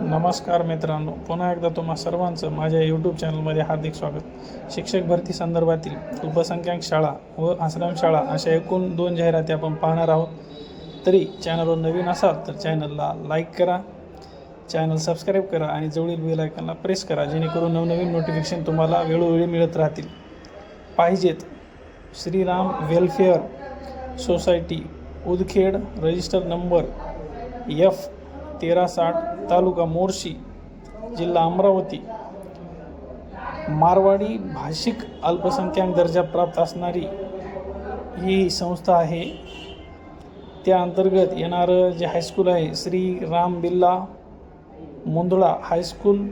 नमस्कार मित्रांनो पुन्हा एकदा तुम्हा सर्वांचं माझ्या यूट्यूब चॅनलमध्ये हार्दिक स्वागत. शिक्षक भरती संदर्भातील अल्पसंख्याक शाळा व आश्रम शाळा अशा एकूण दोन जाहिराती आपण पाहणार आहोत. तरी चॅनलवर नवीन असाल तर चॅनलला लाईक करा चॅनल सबस्क्राईब करा आणि जवळील बेल आयकॉनला प्रेस करा जेणेकरून नवनवीन नोटिफिकेशन तुम्हाला वेळोवेळी मिळत राहतील. पाहिजेत Shriram welfare society Udkhed register number F तेरा साठ तालुका मोर्शी जिल्हा अमरावती. मारवाडी भाषिक अल्पसंख्याक दर्जा प्राप्त असणारी ही संस्था आहे. त्या अंतर्गत येणारं जे हायस्कूल आहे श्री राम बिल्ला मुंदळा हायस्कूल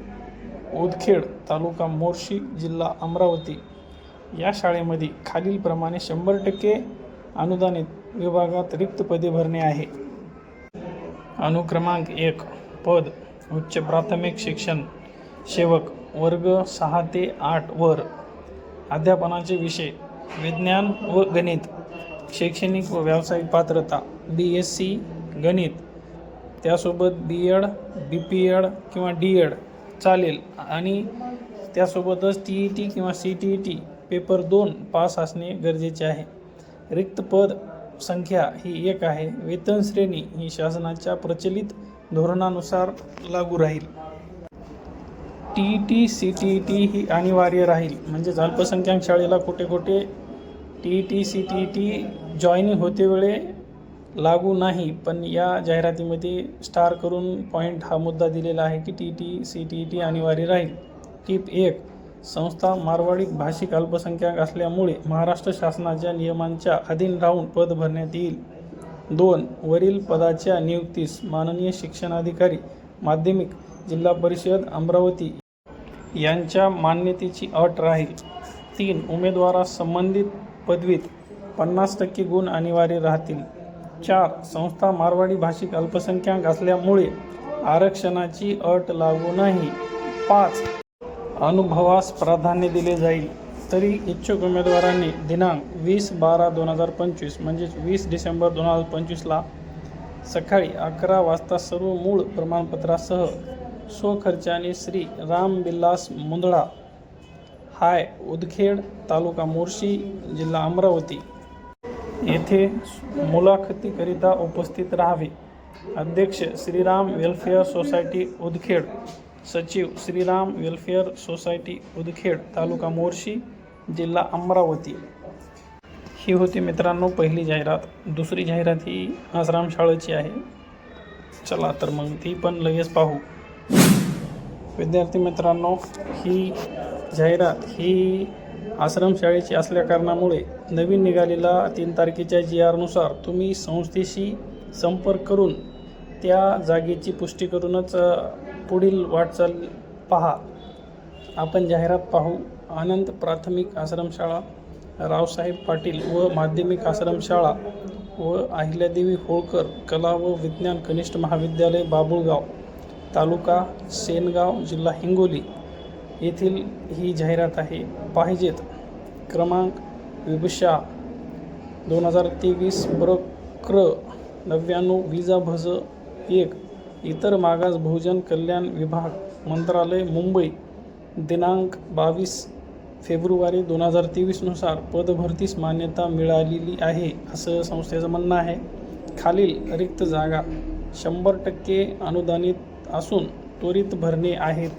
उदखेड तालुका मोर्शी जिल्हा अमरावती. या शाळेमध्ये खालीलप्रमाणे शंभर टक्के अनुदानित विभागात रिक्त पदे भरणे आहे. अनुक्रमांक एक पद उच्च प्राथमिक शिक्षण सेवक वर्ग सहा ते आठ वर अध्यापनाचे विषय विज्ञान व गणित शैक्षणिक व व्यावसायिक पात्रता बी एस सी गणित त्यासोबत B Ed B P Ed किंवा डी एड चालेल आणि त्यासोबतच टी ई टी किंवा C T E T paper दोन पास असणे गरजेचे आहे. रिक्त पद संख्या ही एक आहे. वेतन श्रेणी ही शासनाच्या प्रचलित धोरणानुसार लागू राहील. T T C T T ही अनिवार्य राहील. म्हणजेच अल्पसंख्याक शाळेला कुठे कुठे T T C T E T joining होते वेळे लागू नाही. पण या जाहिरातीमध्ये स्टार करून पॉईंट हा मुद्दा दिलेला आहे की T T C T E T अनिवार्य राहील. टीप एक संस्था मारवाडी भाषिक अल्पसंख्याक असल्यामुळे महाराष्ट्र शासनाच्या नियमांच्या अधीन राहून पद भरण्यात येईल. दोन वरील पदाच्या नियुक्तीस माननीय शिक्षणाधिकारी माध्यमिक जिल्हा परिषद अमरावती यांच्या मान्यतेची अट राहील. तीन उमेदवारास संबंधित पदवीत पन्नास टक्के गुण अनिवार्य राहतील. चार संस्था मारवाडी भाषिक अल्पसंख्याक असल्यामुळे आरक्षणाची अट लागू नाही. पाच अनुभवास प्राधान्य दिले जाईल. तरी इच्छुक उमेदवारांनी दिनांक वीस बारा दोन हजार पंचवीस म्हणजेच वीस डिसेंबर दोन हजार पंचवीसला सकाळी अकरा वाजता सर्व मूळ प्रमाणपत्रासह स्वखर्चाने श्री राम बिल्लास मुंदळा हाय उदखेड तालुका मोर्शी जिल्हा अमरावती येथे मुलाखतीकरिता उपस्थित राहावे. अध्यक्ष श्रीराम वेलफेअर सोसायटी उदखेड. सचिव श्रीराम वेलफेअर सोसायटी उदखेड तालुका मोर्शी जिल्हा अमरावती. ही होती मित्रांनो पहिली जाहिरात. दुसरी जाहिरात ही आश्रमशाळेची आहे. चला तर मग ती पण लगेच पाहू. विद्यार्थी मित्रांनो ही जाहिरात ही आश्रमशाळेची असल्या कारणामुळे नवीन निघालेला तीन तारखेच्या जी आरनुसार तुम्ही संस्थेशी संपर्क करून त्या जागेची पुष्टी करूनच पुढील वाटचाल पहा. आपण जाहिरात पाहू. आनंद प्राथमिक आश्रमशाळा. रावसाहेब पाटील व माध्यमिक आश्रमशाळा व अहिल्यादेवी होळकर कला व विज्ञान कनिष्ठ महाविद्यालय बाबुळगाव तालुका सेनगाव जिल्हा हिंगोली येथील ही जाहिरात आहे. पाहिजेत. क्रमांक विभुषा दोन हजार तेवीस ब्रक्र नव्याण्णव विजा भज एक. इतर मागास बहुजन कल्याण विभाग मंत्रालय मुंबई दिनांक बावीस फेब्रुवारी दोन हजार तेवीसनुसार पदभरतीस मान्यता मिळालेली आहे असं संस्थेचं म्हणणं आहे. खालील रिक्त जागा शंभर टक्के अनुदानित असून त्वरित भरणे आहेत.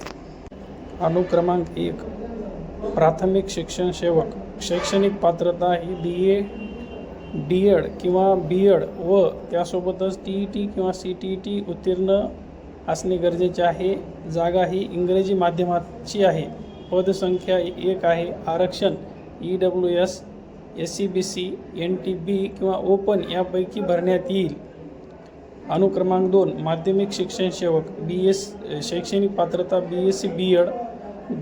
अनुक्रमांक एक प्राथमिक शिक्षण सेवक शैक्षणिक पात्रता ही बी ए डी एड किंवा बी एड व त्यासोबतच टी ई टी किंवा सी टी ई टी उत्तीर्ण असणे गरजेचे आहे. जागा ही इंग्रजी माध्यमाची आहे. पदसंख्या एक आहे. आरक्षण E W S S C B C N T B किंवा ओपन यापैकी भरण्यात येईल. अनुक्रमांक दोन माध्यमिक शिक्षण सेवक बी एस शैक्षणिक पात्रता B S C B Ed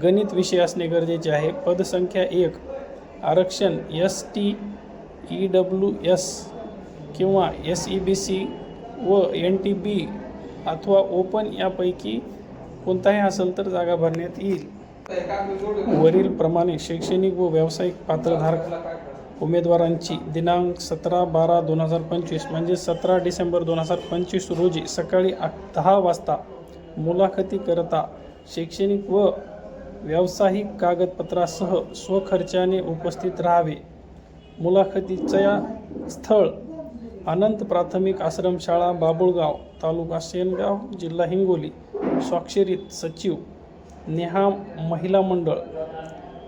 गणित विषय असणे गरजेचे आहे. पदसंख्या एक आरक्षण S T E W S किंवा एस ई बी सी व एन टी बी अथवा ओपन यापैकी कोणताही असेल तर जागा भरण्यात येईल. वरील प्रमाणे शैक्षणिक व व्यावसायिक पात्रधारक उमेदवारांची दिनांक सतरा बारा दोन हजार पंचवीस म्हणजे सतरा डिसेंबर दोन हजार पंचवीस रोजी सकाळी आठ दहा वाजता मुलाखतीकरता शैक्षणिक व व्यावसायिक कागदपत्रासह स्वखर्चाने उपस्थित राहावे. मुलाखतीच्या स्थळ अनंत प्राथमिक आश्रमशाळा बाबुळगाव तालुका सेनगाव जिल्हा हिंगोली स्वाक्षरीत सचिव नेहा महिला मंडळ.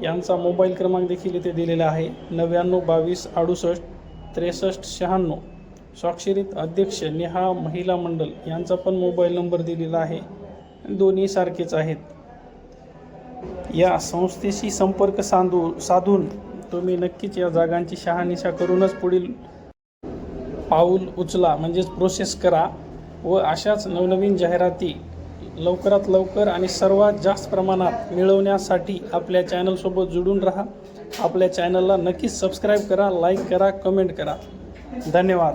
यांचा मोबाईल क्रमांक देखील इथे दिलेला आहे. नव्याण्णव बावीस अडुसष्ट त्रेसष्ट शहाण्णव. स्वाक्षरीत अध्यक्ष नेहा महिला मंडळ यांचा पण मोबाईल नंबर दिलेला आहे. दोन्ही सारखेच आहेत. या संस्थेशी संपर्क साधू साधून तुम्ही नक्कीच या जागांची शहानिशा करूनच पुढील पाऊल उचला म्हणजेच प्रोसेस करा व अशाच नवनवीन जाहिराती लवकरात लवकर आणि सर्वात जास्त प्रमाणात मिळवण्यासाठी आपल्या चॅनलसोबत जुडून राहा. आपल्या चॅनलला नक्कीच सबस्क्राईब करा लाईक करा कमेंट करा. धन्यवाद.